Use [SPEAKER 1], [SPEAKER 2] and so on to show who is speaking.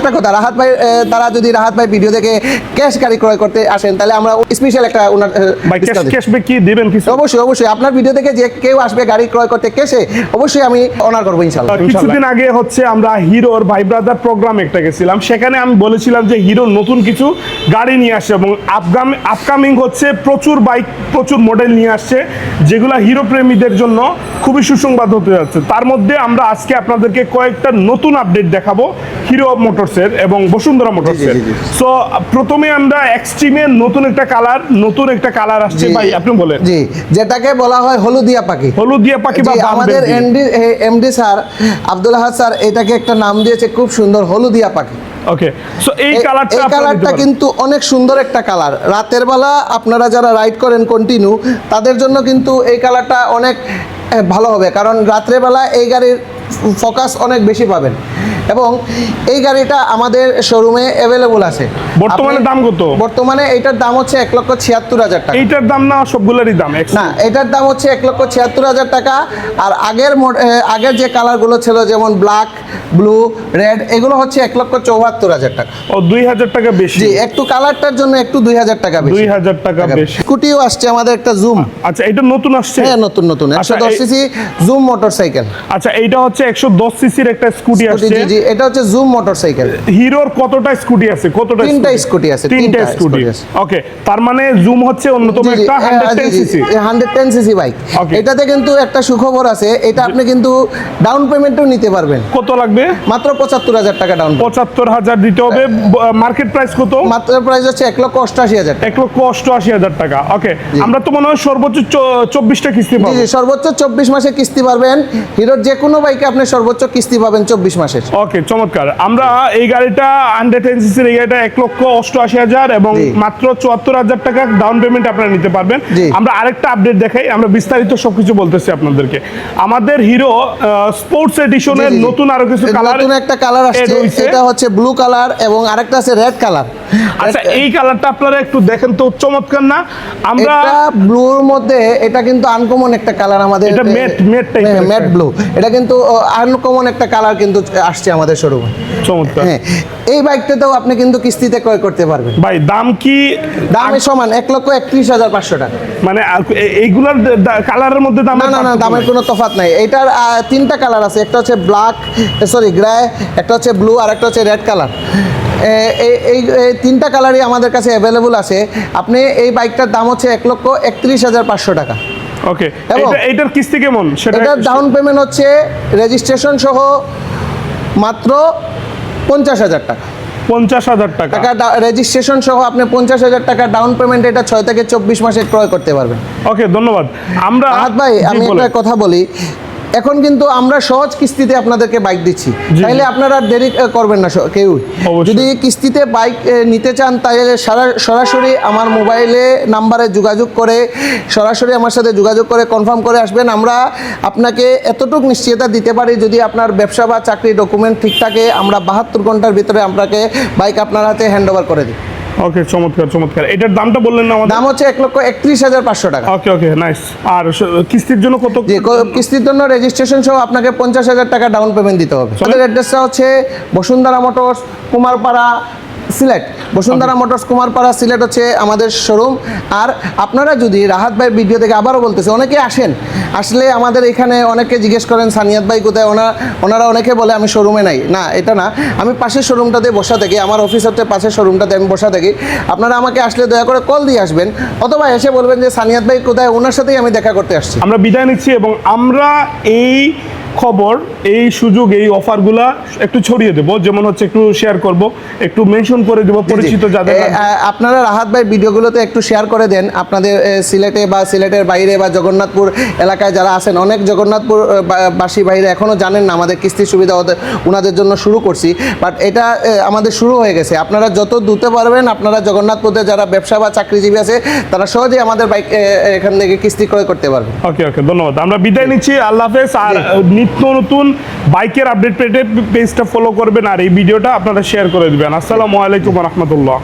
[SPEAKER 1] একটা কথা রাহাত ভাই তারা যদি রাহাত ভাই ভিডিও দেখে ক্যাশ গাড়ি ক্রয় করতে আসেন তাহলে আমরা স্পেশাল একটা ওনার।
[SPEAKER 2] ক্যাশব্যাক কি দিবেন কিছু?
[SPEAKER 1] অবশ্যই অবশ্যই। আপনার ভিডিও দেখে যে কেউ আসবে গাড়ি ক্রয় করতে কেসে অবশ্যই আমি অনার করব
[SPEAKER 2] কিছুদিন আগে হচ্ছে আমরা হিরোর ভাই ব্রাদার প্রোগ্রাম একটা গেছিলাম। সেখানে আমি বলেছিলাম যে হিরো নতুন কিছু গাড়ি নিয়ে আসছে এবং আপকামিং হচ্ছে প্রচুর বাইক প্রচুর মডেল নিয়ে আসছে যেগুলো হিরো প্রেমীদের জন্য খুবই সুসংবাদ হতে যাচ্ছে। তার মধ্যে আমরা আজকে আপনাদেরকে কয়েকটা নতুন আপডেট দেখাবো হিরো মোটরসের এবং বসুন্ধরা মোটরসের। সো প্রথমে আমরা এক্সট্রিমের নতুন একটা কালার নতুন একটা কালার আসছে। ভাই আপনি বলেন।
[SPEAKER 1] জি যেটাকে বলা হয় হলুদিয়া পাখি।
[SPEAKER 2] হলুদিয়া পাখি বা
[SPEAKER 1] আমাদের MD MD sir Abdul Ahad sir এটাকে একটা নাম দিয়েছে খুব সুন্দর হলুদিয়া পাখি।
[SPEAKER 2] ওকে সো এই কালারটা
[SPEAKER 1] এই কালারটা কিন্তু অনেক সুন্দর একটা কালার রাতের বেলা আপনারা যারা রাইড করেন কন্টিনিউ তাদের জন্য কিন্তু এই কালারটা অনেক ভালো হবে। কারণ রাত্রেবেলা এই গাড়ির ফোকাস অনেক বেশি পাবেন। এবং এই গাড়িটা আমাদের শোরুমে অ্যাভেলেবল আছে।
[SPEAKER 2] বর্তমানে দাম কত?
[SPEAKER 1] বর্তমানে এটার দাম হচ্ছে এক লক্ষ ছিয়াত্তর হাজার টাকা।
[SPEAKER 2] এইটার দাম না সবগুলোরই দাম
[SPEAKER 1] না এটার দাম হচ্ছে এক লক্ষ ছিয়াত্তর হাজার টাকা। আর আগের আগের যে কালারগুলো ছিল যেমন ব্ল্যাক ব্লু রেড এগুলো হচ্ছে এক লক্ষ চৌহাত্তর হাজার টাকা।
[SPEAKER 2] ও দুই হাজার টাকা বেশি।
[SPEAKER 1] জি একটু কালারটার জন্য একটু দুই হাজার টাকা বেশি।
[SPEAKER 2] দুই হাজার টাকা বেশি।
[SPEAKER 1] স্কুটিও আসছে আমাদের একটা জুম
[SPEAKER 2] আচ্ছা এটা নতুন আসছে?
[SPEAKER 1] হ্যাঁ নতুন নতুন। একশো
[SPEAKER 2] আচ্ছা,
[SPEAKER 1] দশ
[SPEAKER 2] এই-
[SPEAKER 1] সিসি জুম মোটর সাইকেল
[SPEAKER 2] আচ্ছা এইটা হচ্ছে একশো দশ সিসির একটা স্কুটি আসছে
[SPEAKER 1] জি জি এটা হচ্ছে জুম মোটর সাইকেল
[SPEAKER 2] হিরোর কতটা স্কুটি আছে? কতটা
[SPEAKER 1] তিনটা স্কুটি? আছে,
[SPEAKER 2] তিনটা স্কুটি। ওকে তার মানে জুম হচ্ছে অন্যতম একটা hundred ten CC
[SPEAKER 1] hundred ten CC bike এটাতে কিন্তু একটা সুখবর আছে এটা আপনি কিন্তু ডাউন পেমেন্টও নিতে পারবেন।
[SPEAKER 2] কত লাগবে?
[SPEAKER 1] মাত্র পঁচাত্তর হাজার টাকা ডাউন
[SPEAKER 2] পঁচাত্তর হাজার দিতে হবে মার্কেট প্রাইস কত?
[SPEAKER 1] মাত্র প্রাইস হচ্ছে এক লক্ষ অষ্টাশি হাজার টাকা।
[SPEAKER 2] এক লক্ষ অষ্টআশি হাজার টাকা। ওকে আমরা তো মনে হয় সর্বোচ্চ চ- চব্বিশটা কিস্তি পাবো।
[SPEAKER 1] জি সর্বোচ্চ চব্বিশ মাসে কিস্তি পারবেন হিরোর যে কোনো বাইকে আপনি সর্বোচ্চ কিস্তি পাবেন চব্বিশ মাসের।
[SPEAKER 2] ওকে চমৎকার। আমরা এই গাড়িটা হান্ড্রেড টেন সিসির এই গাড়িটা এক লক্ষ অষ্টআশি হাজার এবং মাত্র চুয়াত্তর হাজার টাকা ডাউন পেমেন্ট আপনারা নিতে পারবেন। আমরা আরেকটা আপডেট দেখাই আমরা বিস্তারিত সবকিছু বলতেছি আপনাদেরকে। আমাদের হিরো স্পোর্টস এডিশনের। নতুন আরও কিছু কালার
[SPEAKER 1] নতুন একটা কালার আসছে। এটা হচ্ছে ব্লু কালার এবং আরেকটা আছে রেড কালার
[SPEAKER 2] আচ্ছা এই কালারটা আপনারা একটু দেখেন তো চমৎকার না? আমরা
[SPEAKER 1] ব্লুর মধ্যে এটা কিন্তু আনকমন একটা কালার আমাদের
[SPEAKER 2] এটা
[SPEAKER 1] ম্যাট ব্লু এটা কিন্তু আনকমন একটা কালার কিন্তু আসছে আমাদের শোরুমে
[SPEAKER 2] চমৎকার।
[SPEAKER 1] হ্যাঁ এই বাইকটাতেও আপনি কিন্তু কিস্তিতে ক্রয় করতে পারবেন।
[SPEAKER 2] ভাই দাম কি
[SPEAKER 1] দাম সমান এক লক্ষ একত্রিশ হাজার পাঁচশো টাকা।
[SPEAKER 2] মানে এইগুলার কালারের মধ্যে দাম
[SPEAKER 1] না না না দামের কোনো তফাৎ নাই। এটার তিনটা কালার আছে। একটা হচ্ছে ব্ল্যাক সরি গ্রে একটা হচ্ছে ব্লু আর একটা হচ্ছে রেড কালার এই তিনটা কালারই আমাদের কাছে অ্যাভেলেবল আছে। আপনি এই বাইকটার দাম হচ্ছে এক লক্ষ একত্রিশ হাজার পাঁচশো টাকা।
[SPEAKER 2] ওকে এইটার কিস্তি কেমন? সেটা
[SPEAKER 1] এটার ডাউন পেমেন্ট হচ্ছে রেজিস্ট্রেশন সহ মাত্র পঞ্চাশ হাজার টাকা।
[SPEAKER 2] পঞ্চাশ হাজার টাকা।
[SPEAKER 1] টাকা রেজিস্ট্রেশন সহ আপনি পঞ্চাশ হাজার টাকা ডাউন পেমেন্ট এটা ছয় থেকে চব্বিশ মাসে ক্রয় করতে পারবেন।
[SPEAKER 2] ওকে ধন্যবাদ। আমরা
[SPEAKER 1] ভাই আমি একটা কথা বলি। এখন কিন্তু আমরা সহজ কিস্তিতে আপনাদেরকে বাইক দিচ্ছি।
[SPEAKER 2] জি।
[SPEAKER 1] তাইলে আপনারা আর দেরি করবেন না কেউ যদি কিস্তিতে বাইক নিতে চান তাহলে সারা- সরাসরি আমার মোবাইলে নাম্বারে যোগাযোগ করে সরাসরি আমার সাথে যোগাযোগ করে কনফার্ম করে আসবেন। আমরা আপনাকে এতটুকু নিশ্চয়তা দিতে পারি যদি আপনার ব্যবসা বা চাকরি ডকুমেন্ট ঠিক থাকে। আমরা বাহাত্তর ঘণ্টার ভিতরে আপনাকে বাইক আপনার হাতে হ্যান্ড ওভার করে দিই।
[SPEAKER 2] ওকে চমৎকার চমৎকার। এটার দামটা বললেন না আমাদের?
[SPEAKER 1] দাম হচ্ছে এক লক্ষ একত্রিশ হাজার পাঁচশো টাকা।
[SPEAKER 2] ওকে ওকে নাইস আর কিস্তির জন্য কত?
[SPEAKER 1] কিস্তির জন্য রেজিস্ট্রেশন সহ আপনাকে পঞ্চাশ হাজার টাকা ডাউন পেমেন্ট দিতে হবে। আমাদের অ্যাড্রেসটা হচ্ছে বসুন্ধরা মোটরস কুমারপাড়া সিলেট বসুন্ধরা মোটরস কুমারপাড়া সিলেট হচ্ছে আমাদের শোরুম আর আপনারা যদি রাহাত ভাই ভিডিও থেকে আবারও বলতেছে অনেকে আসেন। আসলে আমাদের এখানে অনেকে জিজ্ঞেস করেন সানিয়াত ভাই কোথায়? ওনারা ওনারা অনেকে বলে আমি শোরুমে নাই। না এটা না। আমি পাশের শোরুমটাতে বসা থাকি আমার অফিস হচ্ছে পাশের শোরুমটাতে আমি বসা থাকি। আপনারা আমাকে আসলে দয়া করে কল দিয়ে আসবেন অথবা এসে বলবেন যে সানিয়াত ভাই কোথায়? ওনার সাথেই আমি দেখা করতে আসছি।
[SPEAKER 2] আমরা বিদায় নিচ্ছি এবং আমরা এই খবর এই সুযোগ এই অফারগুলা একটু ছড়িয়ে দেবো যেমন হচ্ছে একটু শেয়ার করব একটু মেনশন করে দেবো পরিচিত যাদের
[SPEAKER 1] আপনারা রাহাত ভাই ভিডিওগুলোতে একটু শেয়ার করে দেন। আপনাদের সিলেটে বা সিলেটের বাইরে বা জগন্নাথপুর এলাকায় যারা আছেন অনেক জগন্নাথপুর বাসী বাইরে এখনও জানেন না আমাদের কিস্তির সুবিধা ওদের ওনাদের জন্য শুরু করছি। বাট এটা আমাদের শুরু হয়ে গেছে। আপনারা যত দুতে পারবেন আপনারা জগন্নাথপুরে যারা ব্যবসা বা চাকরিজীবী আছে তারা সহজেই আমাদের বাইক এখান থেকে কিস্তি ক্রয় করতে পারবেন।
[SPEAKER 2] ওকে ওকে ধন্যবাদ। আমরা বিদায় নিচ্ছি। আল্লাহ হাফেজ। আর নিত্য নতুন বাইকের আপডেট পেটে পেজটা ফলো করবেন আর এই ভিডিওটা আপনারা শেয়ার করে দেবেন। আসসালামু আলাইকুম রহমতুল্লাহ।